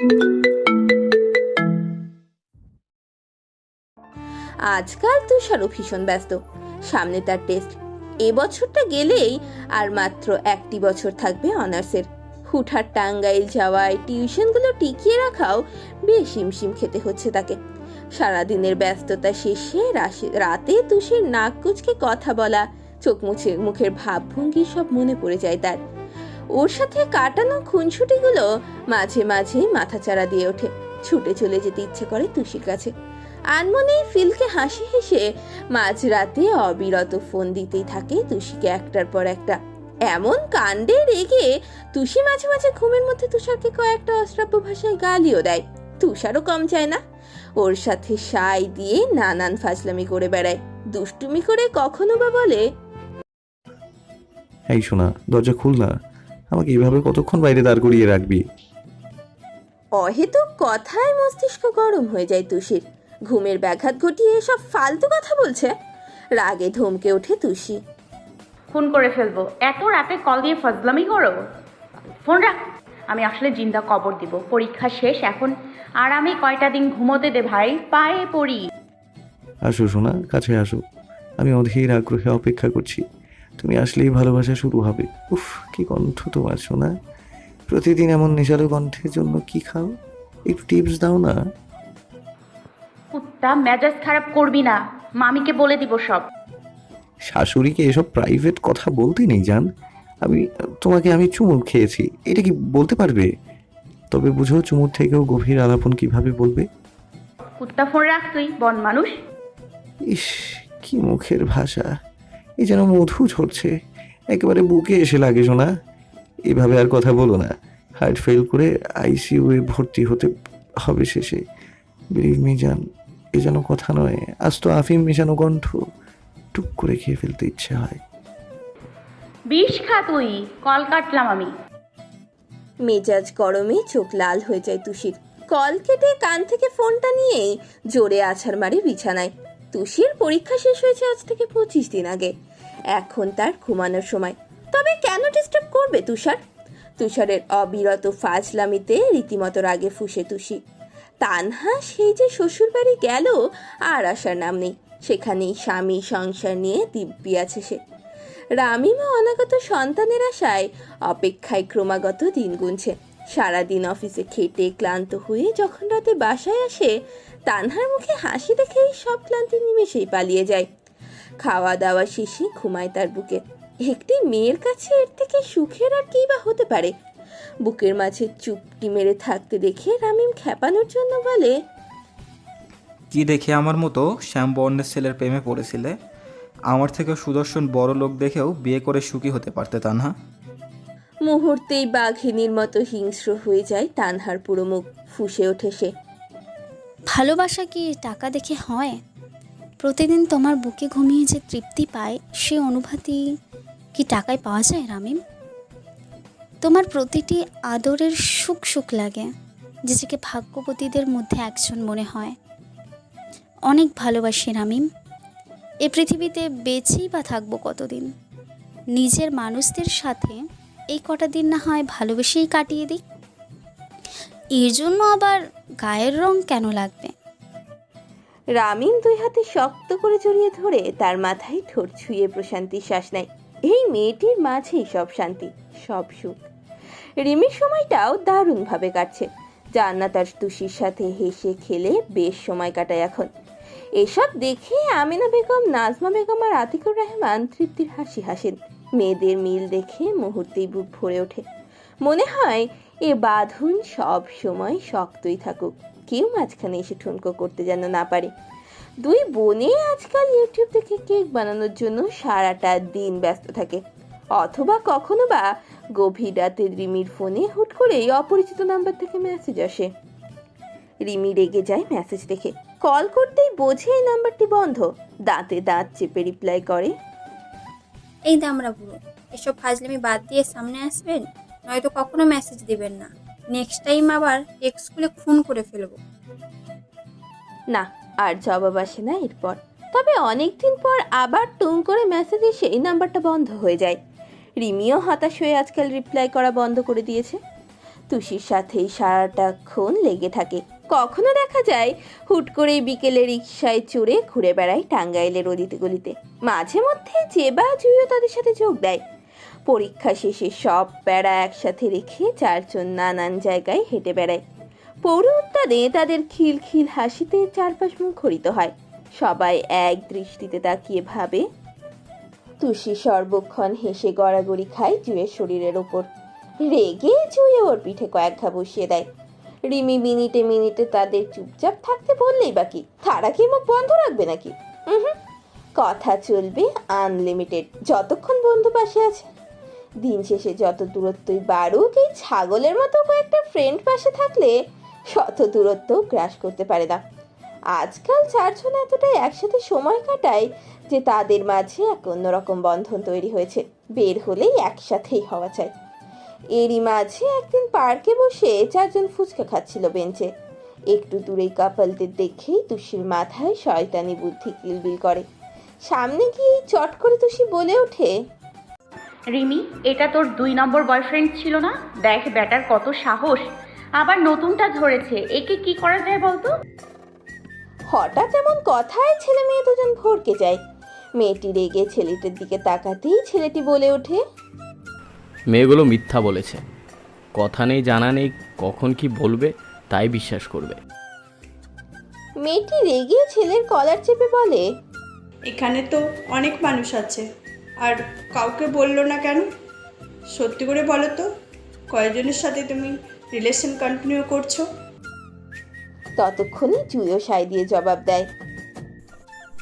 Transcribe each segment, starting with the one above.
আজকাল তুষারও ভীষণ ব্যস্ত। সামনে তার টেস্ট এ বছরটা গেলেই আর মাত্র একটি বছর থাকবে অনার্সের। হুঠার টাঙ্গাইল যাওয়ায় টিউশনগুলো টিকিয়ে রাখাও বেশ হিমশিম খেতে হচ্ছে তাকে। সারাদিনের ব্যস্ততা শেষে রাতে তুষের নাক কুচকে কথা বলা, চোখ মুখের ভাবভঙ্গি সব মনে পড়ে যায় তার। ওর সাথে কাটানো খুনসুটিগুলো মাঝে মাঝে মাথাচাড়া দিয়ে ওঠে। ছুটে চলে যেতে ইচ্ছে করে তুষির কাছে। আনমনেই ফিলকে হাসি হেসে মাঝরাতে অবিরত ফোন দিতেই থাকে তুষিকে একটার পর একটা। এমন কাণ্ডে রেগে তুষি মাঝে মাঝে ঘুমের মধ্যে তুষারকে কয়েকটা অশ্রাব্য ভাষায় গালিও দেয়। তুষারও কম চায় না। ওর সাথে সাই দিয়ে নানান ফাজলামি করে বেড়ায়। দুষ্টুমি করে কখনো বা বলে, এই শোনা, দরজা খুল না আমাকে এভাবে কতক্ষণ বাইরে দাঁড় করিয়ে রাখবি? অহেতুক কথায় মস্তিষ্ক গরম হয়ে যায় তুষির। ঘুমের ব্যাঘাত ঘটিয়ে সব ফালতু কথা বলছে। রাগে ধমকে ওঠে তুষি। ফোন করে ফেলব। এত রাতে কল দিয়ে ফজলামি করো? ফোন রাখ। আমি আসলে জিন্দা কবর দিব। পরীক্ষা শেষ এখন। আরামে কয়টা দিন ঘুমোতে দে ভাই? পায়ে পড়ি। আসো শোনা কাছে আসো। আমি অধীর আগ্রহে অপেক্ষা করছি। তুমি আসলেই ভালোবাসা শুরু হবে। উফ কি কণ্ঠ তোমার শোনা প্রতিদিন এমন নেশালো কণ্ঠের জন্য কি খাও? একটু টিপস দাও না। কুত্তা মেজাজ খারাপ করবি না। মামিকে বলে দিব সব। শাশুড়িকে এসব প্রাইভেট কথা বলতে নেই জান। আমি তোমাকে আমি চুমুর খেয়েছি। এটা কি বলতে পারবে? তবে বুঝো চুমুর থেকেও গভীর আলাপন কীভাবে বলবে? কুত্তা ফোন রাখ তুই বন মানুষ। ইস কি মুখের ভাষা। এই যেন মধু ঝরছে। একেবারে বুকে এসে লাগে শোনা এভাবে আর কথা বলো না। হার্ট ফেল করে আইসিইউ এ ভর্তি হতে হবে শেষে। বিলিভ মি এ যেন কথা নয়। আজ তো আফিম মেশানো কণ্ঠ টুক করে খেয়ে ফেলতে ইচ্ছে হয়। বিষ খা তুই। কল কাটলাম আমি। মেজাজ গরমে চোখ লাল হয়ে যায় তুষির। কল কেটে কান থেকে ফোনটা নিয়েই জোরে আছাড় মারে বিছানায়। তুষির পরীক্ষা শেষ হয়েছে আজ থেকে পঁচিশ দিন আগে। এখন তার ঘুমানোর সময়। তবে কেন ডিস্টার্ব করবে তুষার? তুষারের অবিরত ফাজলামিতে রীতিমতো রাগে ফুসে তুষি। তানহা সেই যে শ্বশুরবাড়ি গেল, আর আসার নাম নেই। সেখানেই স্বামী সংসার নিয়ে দিব্যি আছে সে। রামিমা অনাগত সন্তানের আশায় অপেক্ষায় ক্রমাগত দিন গুনছে। সারাদিন অফিসে খেটে ক্লান্ত হয়ে যখন রাতে বাসায় আসে, তানহার মুখে হাসি দেখেই সব ক্লান্তি নিমেষেই পালিয়ে যায়। খাওয়া দাওয়া শেষে ঘুমায় তার বুকে। একটি মেয়ের কাছে এর থেকে সুখের আর কী বা হতে পারে? বুকের মাঝে চুপটি মেরে থাকতে দেখে রামিম খেপানোর জন্য বলে কি দেখে আমার মতো শ্যাম বর্ণের ছেলের প্রেমে পড়েছিলে? আমার থেকে সুদর্শন বড় লোক দেখেও বিয়ে করে সুখী হতে পারতে তানহা? মুহূর্তেই বাঘিনীর মতো হিংস্র হয়ে যায় তানহার পুরো মুখ ফুসে ওঠে সে। ভালোবাসা কি টাকা দেখে হয়? প্রতিদিন তোমার বুকে ঘুমিয়ে যে তৃপ্তি পায়, সে অনুভূতি কি টাকায় পাওয়া যায় রামিম? তোমার প্রতিটি আদরের সুখ সুখ লাগে, নিজেকে ভাগ্যবতীদের মধ্যে একজন মনে হয়। অনেক ভালোবাসি রামিম। এ পৃথিবীতে বেঁচেই বা থাকব কতদিন? নিজের মানুষদের সাথে এই কটা দিন না হয় ভালোবেসেই কাটিয়ে দিই। এর জন্য আবার গায়ের রং কেন লাগবে? রামিম দুই হাতে শক্ত করে জড়িয়ে ধরে তার মাথায় ঠোঁট ছুঁয়ে প্রশান্তির শ্বাস নেয়। এই মেয়েটির মাঝেই সব শান্তি, সব সুখ। রিমির সময়টাও দারুণভাবে কাটছে। জান্নাত আর তুষির সাথে হেসে খেলে বেশ সময় কাটায় এখন। এসব দেখে আমিনা বেগম, নাজমা বেগম আর আতিকুর রহমান তৃপ্তির হাসি হাসেন। মেয়েদের মিল দেখে মুহূর্তেই বুক ভরে ওঠে। মনে হয় এ বাঁধন সব সময় শক্তই থাকুক। কেউ মাঝখানে এসে ঠুনকো করতে যেন না পারে। দুই বোনে আজকাল ইউটিউব থেকে কেক বানানোর জন্য সারাটা দিন ব্যস্ত থাকে। অথবা কখনো বা গভীর রাতে রিমির ফোনে হুট করেই অপরিচিত নাম্বার থেকে মেসেজ আসে। রিমি রেগে যায় মেসেজ দেখে। কল করতেই বোঝে এই নাম্বারটি বন্ধ। দাঁতে দাঁত চেপে রিপ্লাই করে। এই দামরা বুড়ো, এসব ফাজলামি বাদ দিয়ে সামনে আসবেন? নয়তো কখনো মেসেজ দিবেন না। নেক্সট টাইম আবার খুলে খুন করে ফেলব। না, আর জবাব আসে না এরপর। তবে অনেকদিন পর আবার টুং করে মেসেজ এসে এই নাম্বারটা বন্ধ হয়ে যায়। রিমিও হতাশ হয়ে আজকাল রিপ্লাই করা বন্ধ করে দিয়েছে। তুষির সাথেই সারাটাক্ষণ লেগে থাকে। কখনো দেখা যায় হুট করে বিকেলে রিক্সায় চড়ে ঘুরে বেড়ায় টাঙ্গাইলের অলিতে গলিতে মাঝে মধ্যে যে বা জুইও তাদের সাথে যোগ দেয়। পরীক্ষা শেষে সব প্যারা একসাথে রেখে চারজন নানান জায়গায় হেঁটে বেড়ায়। পৌর উত্তাদে তাদের খিলখিল হাসিতে চারপাশ মুখরিত হয়। সবাই এক দৃষ্টিতে তাকিয়ে ভাবে, তুষি সর্বক্ষণ হেসে গড়াগড়ি খায় জুয়ের শরীরের ওপর। রেগে জুয়ে ওর পিঠে কয়েক ঘা বসিয়ে দেয়। রিমি মিনিটে মিনিটে তাদের চুপচাপ থাকতে বললেই বাকি তারা কি মুখ বন্ধ রাখবে নাকি? কথা চলবে আনলিমিটেড। যতক্ষণ বন্ধু পাশে আছে দিন শেষে যত দূরত্বই বাড়ুক, এই ছাগলের মতো কয়েকটা ফ্রেন্ড পাশে থাকলে শত দূরত্ব গ্রাস করতে পারে না। আজকাল চারজন এতটাই একসাথে সময় কাটায় যে তাদের মাঝে এক অন্যরকম বন্ধন তৈরি হয়েছে, বের হলেই একসাথেই হওয়া চাই এরই মাঝে একদিন পার্কে বসে চারজন ফুচকা খাচ্ছিল বেঞ্চে। একটু দূরেই কাপালদের দেখেই তুষির মাথায় শয়তানি বুদ্ধি কিলবিল করে। সামনে গিয়ে চট করে তুষি বলে ওঠে রিমি এটা তোর দুই নম্বর বয়ফ্রেন্ড ছিল না? দেখ ব্যাটার কত সাহস। আবার নতুনটা ধরেছে একে কি করা যায় বলতো? হঠাৎ এমন কথায় ছেলে মেয়ে দুজন ভরকে যায়। মেয়েটি রেগে ছেলেটির দিকে তাকাতেই ছেলেটি বলে ওঠে মেয়েগুলো মিথ্যা বলেছে। কথা নেই জানা নেই কখন কি বলবে তাই বিশ্বাস করবে। মেয়েটি রেগে ছেলের কলার চেপে বলে এখানে তো অনেক মানুষ আছে। আর কাউকে বলল না কেন? সত্যি করে বলো তো কয়জনের সাথে তুমি রিলেশন কন্টিনিউ করছ? ততক্ষণে জুয়ো সাই দিয়ে জবাব দেয়।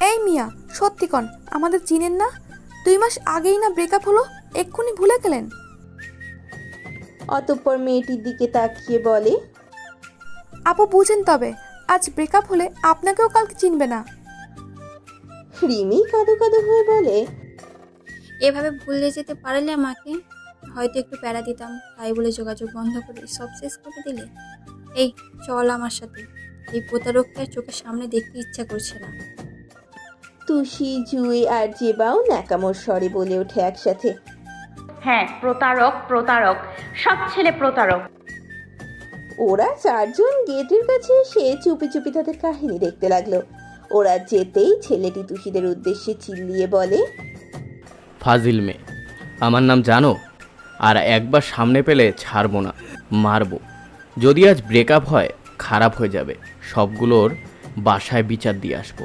এই মিয়া সত্যি কন আমাদের চিনেন না? দুই মাস আগেই না ব্রেকআপ হলো এক্ষুনি ভুলে গেলেন। অতঃপর মেয়েটির দিকে তাকিয়ে বলে আপু বুঝেন তবে আজ ব্রেকআপ হলে আপনাকেও কালকে চিনবে না। রিমি কাদো কাদো হয়ে বলে এভাবে ভুলে যেতে পারলে আমাকে হয়তো একটু প্যারা দিতাম। তাই বলে যোগাযোগ বন্ধ করে সব শেষ করে দিলে? এই চল আমার সাথে। এই প্রতারককে চোখের সামনে দেখতে ইচ্ছা করছে না। তুষি জুই আর জেবাও ন্যাকামোর স্বরে বলে ওঠে একসাথে। হ্যাঁ প্রতারক প্রতারক। সব ছেলে প্রতারক। ওরা চারজন গেটের কাছে এসে চুপি চুপি তাদের কাহিনী দেখতে লাগল। ওরা যেতেই ছেলেটি তুষিদের উদ্দেশ্যে চিল্লিয়ে বলে ফাজিল মেয়ে। আমার নাম জানো? আর একবার সামনে পেলে ছাড়বো না মারবো। যদি আজ ব্রেকআপ হয় খারাপ হয়ে যাবে। সবগুলোর বাসায় বিচার দিয়ে আসব।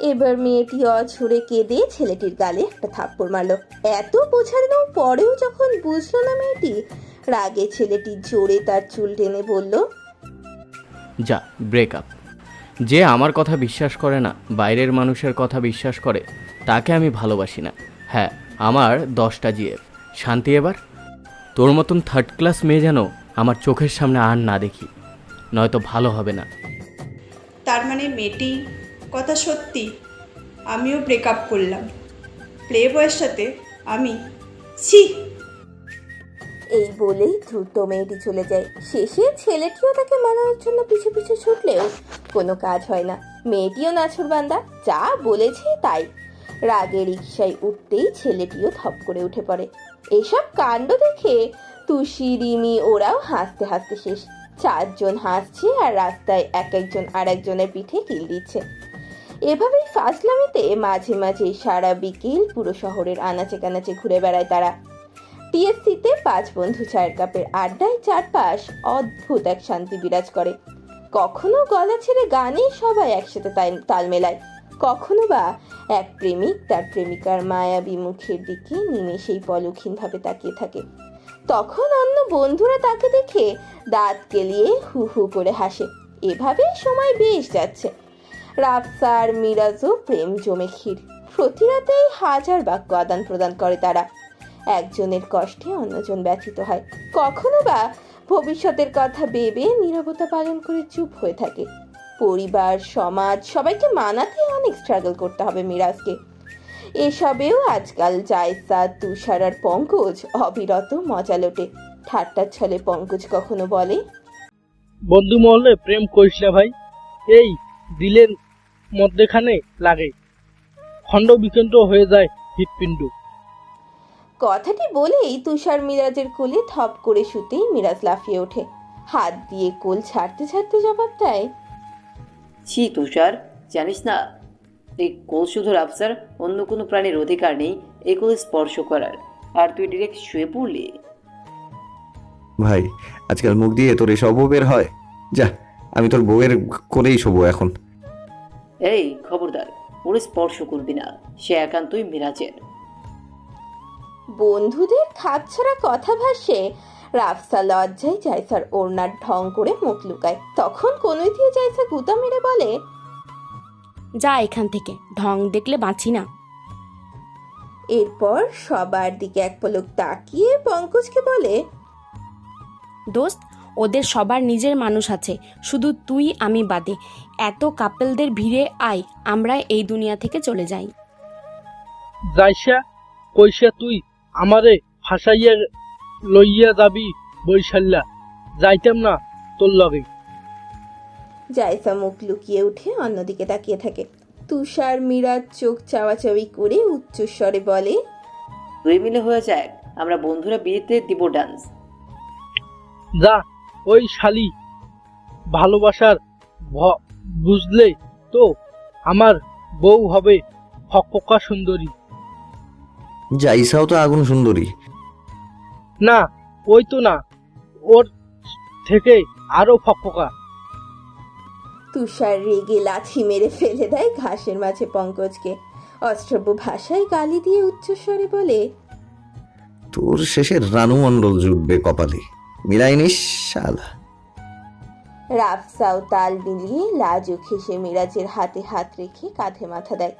এবার মেয়েটি অঝরে কেঁদে ছেলেটির গালে একটা থাপ্পড় মারলো। এত বোঝানোর পরেও যখন বুঝলো না মেয়েটি রাগে ছেলেটি জোরে তার চুল টেনে বলল যা ব্রেকআপ যে আমার কথা বিশ্বাস করে না বাইরের মানুষের কথা বিশ্বাস করে তাকে আমি ভালোবাসি না। হ্যাঁ আমার দশটা জিএফ। শান্তি এবার? তোর মতন থার্ড ক্লাস মেয়ে যেন আমার চোখের সামনে আর না দেখি। নয়তো ভালো হবে না। তার মানে মেয়েটি কথা সত্যি আমিও ব্রেকআপ করলাম। প্লে বয়ের সাথে আমি ছি! এই বলেই দ্রুত মেয়েটি চলে যায়। শেষে ছেলেটিও তাকে মানানোর জন্য পিছু পিছু ছুটলেও কোনো কাজ হয় না। মেয়েটিও নাছুরবান্দা যা বলেছে তাই। রাগে রিক্সায় উঠতেই ছেলেটিও থপ করে উঠে পড়ে। এসব কাণ্ড দেখে তুষি, রিমি ওরাও হাসতে হাসতে শেষ। চারজন হাসছে আর রাস্তায় এক একজন আর একজনের পিঠে কিল দিচ্ছে। এভাবেই ফাজলামিতে মাঝে মাঝে সারা বিকেল পুরো শহরের আনাচে কানাচে ঘুরে বেড়ায় তারা। টিএসসিতে পাঁচ বন্ধু চায়ের কাপের আড্ডায় চারপাশ অদ্ভুত এক শান্তি বিরাজ করে। কখনো গলা ছেড়ে গানে সবাই একসাথে তাল মেলায়। কখনো বা এক প্রেমিক তার প্রেমিকার মায়াবী মুখের দিকে নিমেষেই পলক্ষীনভাবে তাকিয়ে থাকে। তখন অন্য বন্ধুরা তাকে দেখে দাঁত কেলিয়ে হু হু করে হাসে। এভাবে সময় বেশ যাচ্ছে। রাফসার, মিরাজও প্রেম জমে ক্ষীর। প্রতি রাতেই হাজার বাক্য আদান প্রদান করে তারা। একজনের কষ্টে অন্যজন ব্যথিত হয়। কখনো বা ভবিষ্যতের কথা ভেবে নীরবতা পালন করে চুপ হয়ে থাকে। পরিবার সমাজ সবাইকে মানাতে অনেক স্ট্রাগল করতে হবে মিরাজকে। এসবেও আজকাল জায়সা তুষার আর পঙ্কজ অবিরত মজা লোটে। ঠাট্টার ছলে পঙ্কজ কখনো বলে বন্ধু মহলে প্রেম করিস না ভাই এই দিলের মধ্যেখানে লাগে। খণ্ড বিখণ্ড হয়ে যায় হৃৎপিণ্ড। কথাটি বলেই তুষার মিরাজের কোলে থপ করে শুতেই মিরাজ লাফিয়ে ওঠে। হাত দিয়ে কোল ছাড়তে ছাড়তে জবাব দেয় ছি তুষার। জানিস না এই কোল শুধু আফসার অন্য কোনো প্রাণীর অধিকার নেই এই কোল স্পর্শ করার। আর তুই ডিরেক্ট শুয়ে পড়লি। ভাই আজকাল মুখ দিয়ে তোর এসব বের হয়। যা আমি তোর বউয়ের কোলেই শোবো এখন। এই খবরদার ওর স্পর্শ করবি না সে একান্তই মিরাজের। বন্ধুদের খাপছাড়া কথা ভাসে রাফসা লজ্জায় জায়সার ওড়নার ঢং করে মুখ লুকায়। তখন কোনোই দিয়ে জায়সা গুতা মেরে বলে যা এখান থেকে ঢং দেখলে বাঁচি না। এরপর সবার দিকে এক পলক তাকিয়ে পঙ্কজকে বলে দোস্ত ওদের সবার নিজের মানুষ আছে শুধু তুই আমি বাদে। এত কাপেলদের ভিড়ে আয় আমরা এই দুনিয়া থেকে চলে যাই। যাইসা কইসা তুই আমারে ফাঁসাইয়া লইয়া যাবি বৈশাল্যা। যাইতাম না তোর লগে। জায়সা মুখ লুকিয়ে উঠে অন্যদিকে তাকিয়ে থাকে। তুষার মিরাজ চোখ চাওয়াচাওয়ি করে উচ্চস্বরে বলে দুই মিলে হয়ে যায় আমরা বন্ধুরা বিয়েতে দিব ডান্স। যা ওই শালি। ভালোবাসার ভ- বুঝলে তো আমার বউ হবে ফকফকা সুন্দরী। জাইসাও তো আগুন সুন্দরী। না ওই তো না ওর থেকে আরও ফকফকা। তুষার রেগে লাথি মেরে ফেলে দেয় ঘাসের মাঝে পঙ্কজকে। অস্ত্রব্য ভাষায় গালি দিয়ে উচ্চস্বরে বলে তোর শেষে রানু মণ্ডল জুটবে কপালে। মিলাই নিস শালা। রাফসাও তাল মিলিয়ে লাজুক হেসে মিরাজের হাতে হাত রেখে কাঁধে মাথা দেয়।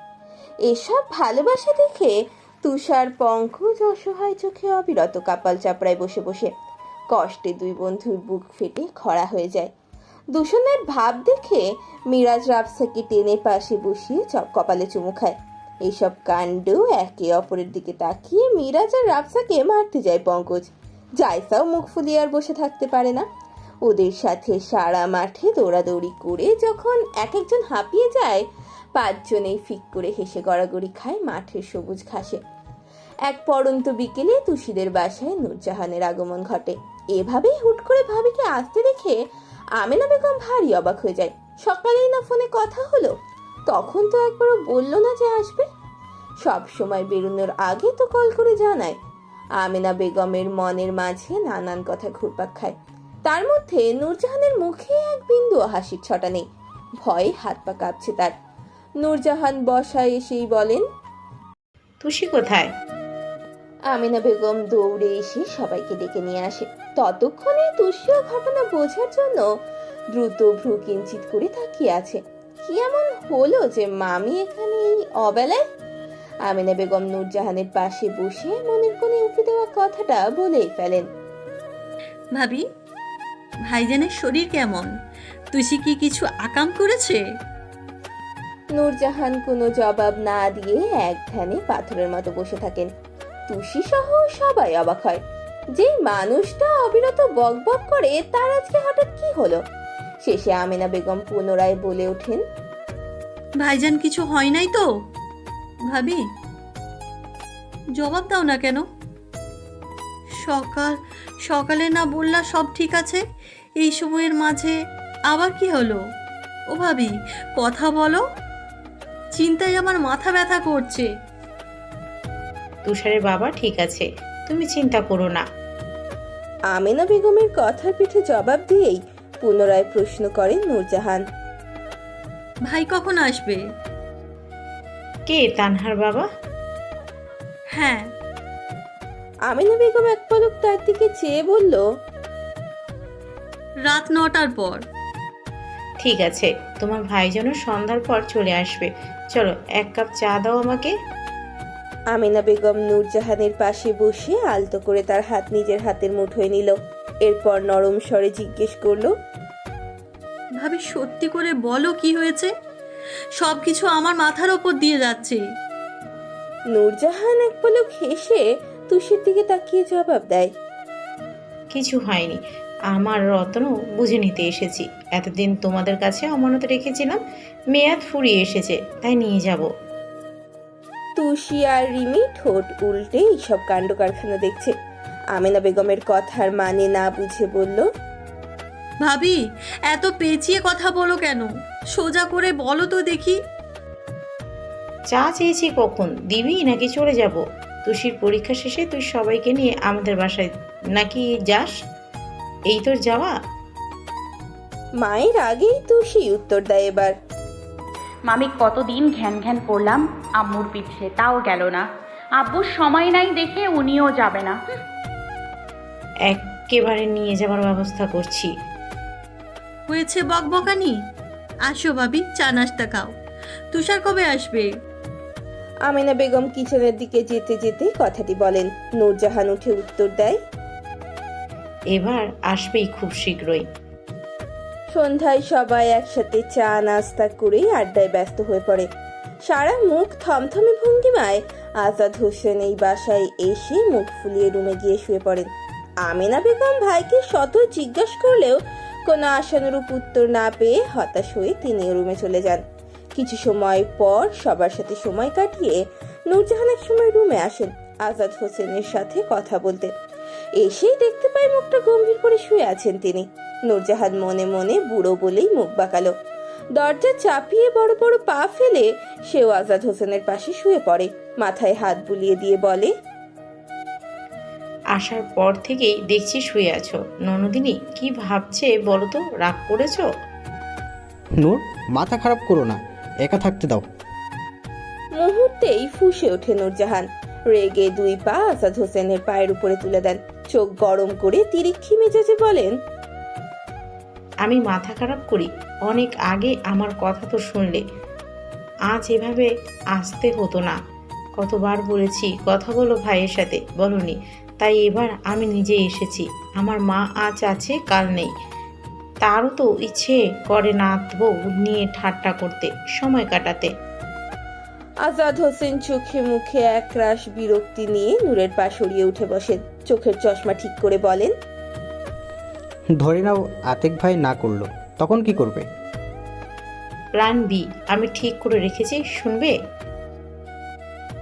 এসব ভালোবাসা দেখে তুষার পঙ্কজ অসহায় চোখে অবিরত কাপাল চাপড়ায় বসে বসে। কষ্টে দুই বন্ধুর বুক ফেটে খরা হয়ে যায়। দূষণের ভাব দেখে মিরাজ রাফসাকে টেনে পাশে বসিয়ে কপালে চুমু খায়। এইসব কাণ্ড একে অপরের দিকে তাকিয়ে মিরাজ আর রাফসাকে মারতে যায় পঙ্কজ। জায়সাও মুখ ফুলিয়ে আর বসে থাকতে পারে না। ওদের সাথে সারা মাঠে দৌড়াদৌড়ি করে যখন এক একজন হাঁপিয়ে যায় পাঁচজনেই ফিক করে হেসে গড়াগড়ি খায় মাঠের সবুজ ঘাসে। এক পড়ন্ত বিকেলে তুষিদের বাসায় নূরজাহানের আগমন ঘটে। এভাবেই হুট করে ভাবিকে আসতে দেখে আমেনা বেগম ভারী অবাক হয়ে যায়। সকালেই না ফোনে কথা হলো? তখন তো একবারও বলল না যে আসবে। সব সময় বেরোনোর আগে তো কল করে জানায়। আমেনা বেগমের মনের মাঝে নানান কথা ঘুরপাক খায়। তার মধ্যে নূরজাহানের মুখে এক বিন্দু হাসির ছটা নেই। ভয়ে হাত পা কাঁপছে তার। নূরজাহান বসায় এসেই বলেন তুষি কোথায়? আমিনা বেগম দৌড়ে এসে সবাইকে ডেকে নিয়ে আসে। ততক্ষণে তুষিও ঘটনা বোঝার জন্য দ্রুত ভ্রু কিঞ্চিত করে তাকিয়ে আছে। কি এমন হলো যে মামি এখানে এই অবেলায়? আমিনা বেগম নূরজাহানের পাশে বসে মনের কোণে উঁকি দেওয়া কথাটা বলেই ফেলেন। ভাবি ভাইজানের শরীর কেমন? তুষি কি কিছু আকাম করেছে? নূরজাহান কোনো জবাব না দিয়ে এক ধ্যানে পাথরের মতো বসে থাকেন। তুষি সহ সবাই অবাক হয়। যে মানুষটা অবিরত বকবক করে, তার আজকে হঠাৎ কি হলো? শেষে আমিনা বেগম পুনরায় বলে ওঠেন, ভাইজান, কিছু হয় নাই তো? ভাবি, জবাব দাও না কেন? সকাল, সকালে না বললা সব ঠিক আছে? এই সময়ের মাঝে আবার কি হলো? ও ভাবি, কথা বলো। চিন্তায় আমার মাথা ব্যথা করছে। তুষারের বাবা ঠিক আছে তুমি চিন্তা করো না। আমিনা বেগমের কথার পিঠে জবাব দিয়েই পুনরায় প্রশ্ন করেন নূরজাহান। ভাই কখন আসবে? কে তানহার বাবা? হ্যাঁ। আমিনা বেগম এক পলক তার দিকে চেয়ে বলল রাত নটার পর। ঠিক আছে তোমার ভাই যেন সন্ধ্যার পর চলে আসবে। চলো এক কাপ চা দাও আমাকে। আমিনা বেগম নূরজাহানের পাশে বসে আলতো করে তার হাত নিজের হাতের মুঠোয় নিল। এরপর নরম স্বরে জিজ্ঞেস করল ভাবি সত্যি করে বলো কি হয়েছে? সব কিছু আমার মাথার ওপর দিয়ে যাচ্ছে। নূরজাহান এক পলক হেসে তুষির দিকে তাকিয়ে জবাব দেয় কিছু হয়নি। আমার রত্নও বুঝে নিতে এসেছি। এতদিন তোমাদের কাছে অমানত রেখেছিলাম মেয়াদ ফুরিয়ে এসেছে তাই নিয়ে যাব। তুষি আর রিমি ঠোঁট উল্টে এইসব কাণ্ড কারখানা দেখছে। আমিনা বেগমের কথার মানে না বুঝে বলল ভাবি এত পেঁচিয়ে কথা বলো কেন? সোজা করে বলো তো দেখি। চা চেয়েছি কখন? দিবি নাকি চলে যাব? তুষির পরীক্ষা শেষে তুই সবাইকে নিয়ে আমাদের বাসায় নাকি যাস? এই তোর যাওয়া? মায়ের আগেই তুষি উত্তর দেয় এবার। মামি কতদিন ঘ্যান ঘ্যান করলাম আম্মুর পিছে তাও গেল না। আব্বুর সময় নাই দেখে উনিও যাবে না। একেবারে নিয়ে যাবার ব্যবস্থা করছি। হয়েছে বকবকানি? আসো ভাবি চা নাস্তা খাও। তুষার কবে আসবে? আমিনা বেগম কিচেনের দিকে যেতে যেতে কথাটি বলেন। নূরজাহান উঠে উত্তর দেয় এবার আসবেই খুব শীঘ্রই। সন্ধ্যায় সবাই একসাথে চা, নাস্তা করেই আড্ডায় ব্যস্ত হয়ে পড়ে। সারা মুখ থমথমে ভঙ্গিমায় আজাদ হোসেন এই বাসায় এসে মুখ ফুলিয়ে রুমে গিয়ে শুয়ে পড়েন। আমেনা বেগম ভাইকে শত জিজ্ঞাসা করলেও কোনো আশানুরূপ উত্তর না পেয়ে হতাশ হয়ে তিনি রুমে চলে যান। কিছু সময় পর সবার সাথে সময় কাটিয়ে নূরজাহান এক সময় রুমে আসেন আজাদ হোসেনের সাথে কথা বলতে। এসেই দেখতে পায় মুখটা গম্ভীর করে শুয়ে আছেন তিনি। নূরজাহান মনে মনে বুড়ো বলেই মুখ বাঁকালো। দরজা চাপিয়ে বড় বড় পা ফেলে সেও আজাদ হোসেনের পাশে শুয়ে পড়ে। মাথায় হাত বুলিয়ে দিয়ে বলে আসার পর থেকেই দেখছি শুয়ে আছো। ননদিনী কি ভাবছে বলো তো? রাগ করেছ? নূর মাথা খারাপ করো না। একা থাকতে দাও। মুহূর্তেই ফুঁসে ওঠে নূরজাহান। রেগে দুই পা আজাদ হোসেনের পায়ের উপরে তুলে দেন। চোখ গরম করে তিরিক্ষি মেজাজে বলেন আমি মাথা খারাপ করি। অনেক আগে আমার কথা তো শুনলে। আজ এভাবে আসতে হতো না। কতবার বলেছি কথা বলো ভাইয়ের সাথে। বলনি। তাই এবার আমি নিজে এসেছি। আমার মা আজ আছে কাল নেই। তারও তো ইচ্ছে করে নাত বউ নিয়ে ঠাট্টা করতে সময় কাটাতে। আজাদ হোসেন চোখে মুখে একরাশ বিরক্তি নিয়ে নূরের পা সরিয়ে উঠে বসেন। চোখের চশমা ঠিক করে বলেন ধরে নাও আতেক ভাই না করল তখন কি করবে? প্ল্যান বি আমি ঠিক করে রেখেছি শুনবে?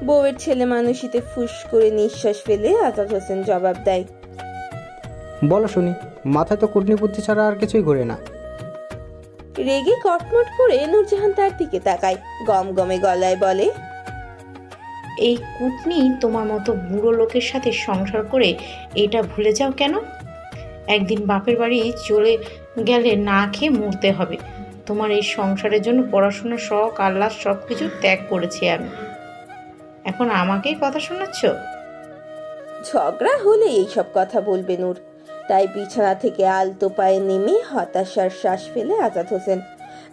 বউয়ের ছেলে মানুষিতে ফুস করে নিঃশ্বাস ফেলে আজাদ হোসেন জবাব দেয় বলো শুনি মাথায় তো কুটনি বুদ্ধি ছাড়া আর কিছুই ঘুরে না। রেগে কটমট করে নূরজাহান তার দিকে তাকায় গম গমে গলায় বলে এই কুটনি তোমার মতো বুড়ো লোকের সাথে সংসার করে এটা ভুলে যাও কেন? একদিন বাপের বাড়ি চলে গেলে না খেয়ে মরতে হবে। তোমার এই সংসারের জন্য পড়াশোনা, শখ আল্লাহ সব কিছু ত্যাগ করেছি আমি। এখন আমাকেই কথা শোনাচ্ছ? ঝগড়া হলে এইসব কথা বলবে নূর। তাই বিছানা থেকে আলতো পায়ে নেমে হতাশার শ্বাস ফেলে আজাদ হোসেন।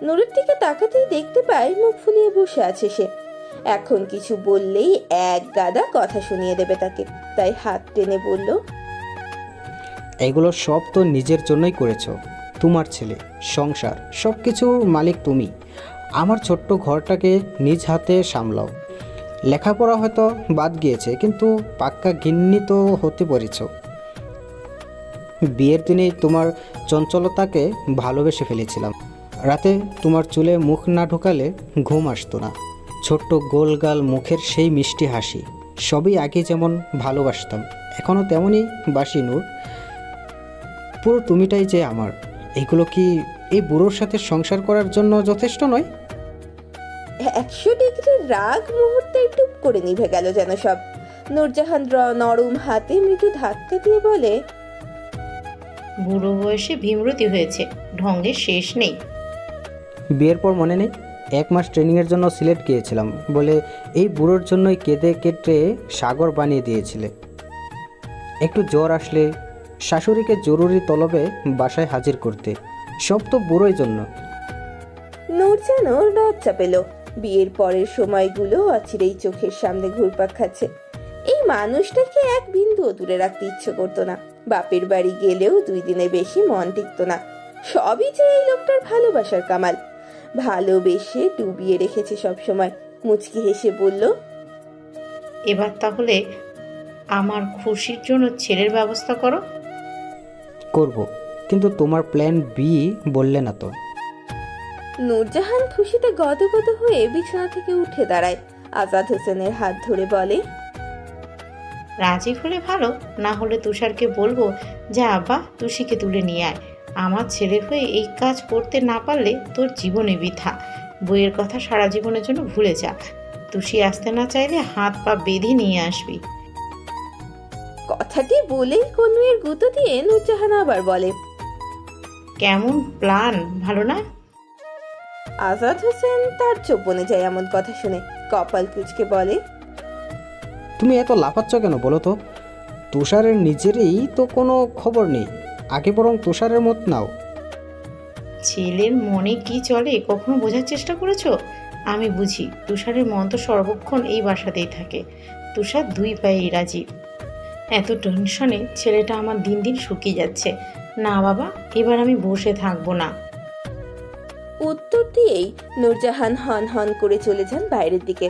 নূরের দিকে তাকাতেই দেখতে পায় মুখ ফুলিয়ে বসে আছে সে। এখন কিছু বললেই এক গাদা কথা শুনিয়ে দেবে তাকে। তাই হাত টেনে বলল, এগুলো সব তো নিজের জন্যই করেছ। তোমার ছেলে, সংসার সব কিছুর মালিক তুমি। আমার ছোট্ট ঘরটাকে নিজ হাতে সামলাও। লেখাপড়া হয়তো বাদ গিয়েছে, কিন্তু পাক্কা গিন্নি তো হতে পেরেছ বিয়ের দিনেই তোমার চঞ্চলতাকে ভালোবেসে ফেলেছিলাম। রাতে তোমার চুলে মুখ না ঢোকালে ঘুম আসতো না। ছোট্ট গোলগাল মুখের সেই মিষ্টি হাসি। সবই আগে যেমন ভালোবাসতাম এখনও তেমনই বাসি নূর। পুরো তুমিটাই যে আমার এগুলো কি এই বুড়োর সাথে সংসার করার জন্য যথেষ্ট নয়? একশো ডিগ্রি রাগ মুহূর্তে টুপ করে নিভে গেল যেন সব। নূরজাহান র- নরম হাতে মৃদু ধাক্কা দিয়ে বলে বুড়ো বয়সে ভীমরতি হয়েছে ঢঙ্গের শেষ নেই। বিয়ের পর মনে নেই? এক মাস ট্রেনিংয়ের জন্য সিলেট গিয়েছিলাম বলে এই বুড়োর জন্যই কেঁদে কেটে সাগর বানিয়ে দিয়েছিলে। একটু জ্বর আসলে শাশুড়িকে জরুরি তলবে বাসায় হাজির করতে। সব তো বুড়োই জন্য। নূর যেন লজ্জা পেল। বিয়ের পরের সময়গুলো অচিরেই চোখের সামনে ঘুরপাক খাচ্ছে। এই মানুষটাকে এক বিন্দুও দূরে রাখতে ইচ্ছে করতো না। বাপের বাড়ি গেলেও দুই দিনে বেশি মন টিকতো না। সবই যে এই লোকটার ভালোবাসার কামাল। ভালোবেসে ডুবিয়ে রেখেছে সব সময় মুচকি হেসে বলল এবার তাহলে আমার খুশির জন্য ছেলের ব্যবস্থা করো। করব কিন্তু তোমার প্ল্যান বি বললে না তো। নূরজাহান খুশিতে গদগদ হয়ে বিছানা থেকে উঠে দাঁড়ায়। আজাদ হোসেনের হাত ধরে বলে রাজি হলে ভালো না হলে তুষারকে বলব যা আব্বা তুষিকে তুলে নিয়ে আয়। আমার ছেলে হয়ে এই কাজ করতে না পারলে তোর জীবনে বৃথা। বইয়ের কথা সারা জীবনের জন্য ভুলে যা। তুষি আসতে না চাইলে হাত পা বেঁধে নিয়ে আসবি। কথাটি বলেই কনুয়ের গুঁতো দিয়ে নূরজাহান আবার বলে কেমন প্ল্যান? ভালো না? আজাদ হোসেন তার চোখ বনে যায় এমন কথা শুনে। কপাল কুচকে বলে তুমি এত লাফাচ্ছ কেন বলো তো? তুষারের নিজেরই তো কোনো খবর নেই। আগে বরং তুষারের মত নাও। ছেলের মনে কি চলে কখনো বোঝার চেষ্টা করেছ? আমি বুঝি তুষারের মন তো সর্বক্ষণ এই বাসাতেই থাকে। তুষার দুই পায়েই রাজি। এত টেনশনে ছেলেটা আমার দিন দিন শুকিয়ে যাচ্ছে। না বাবা এবার আমি বসে থাকব না। উত্তর দিয়েই নূরজাহান হন হন করে চলে যান বাইরের দিকে।